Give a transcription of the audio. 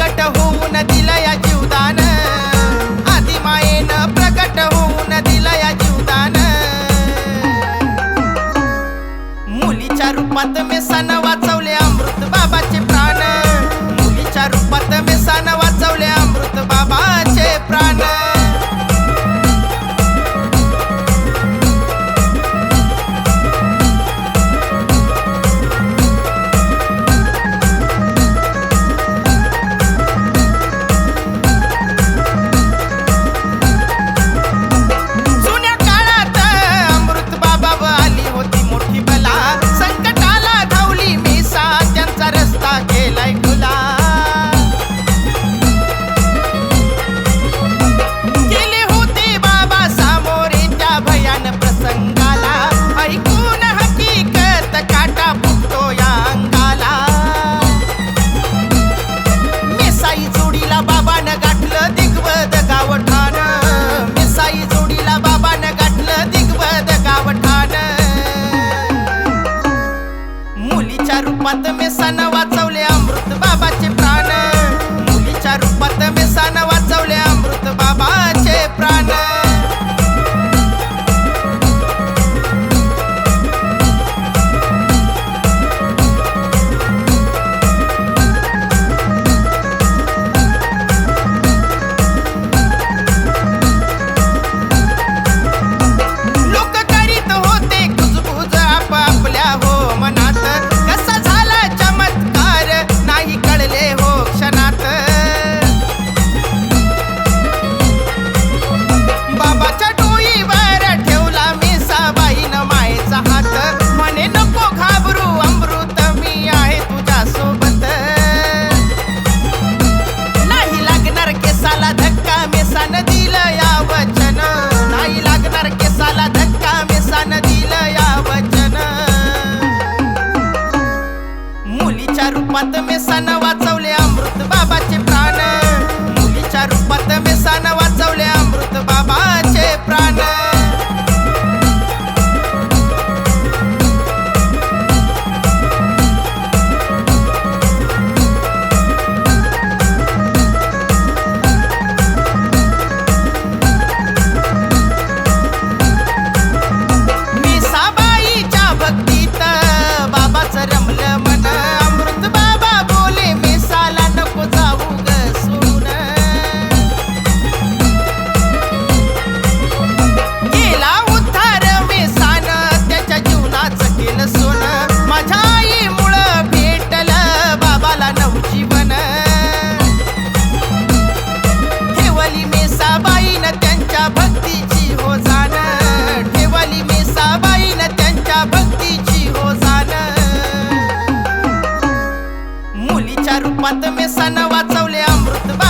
प्रकट होऊन दिला या जीवदान. आधी प्रकट होऊन दिला या जीवदान. मुलीच्या रूपात मी सण वाचवले अमृत रूपात मी सण वाचवले अमृत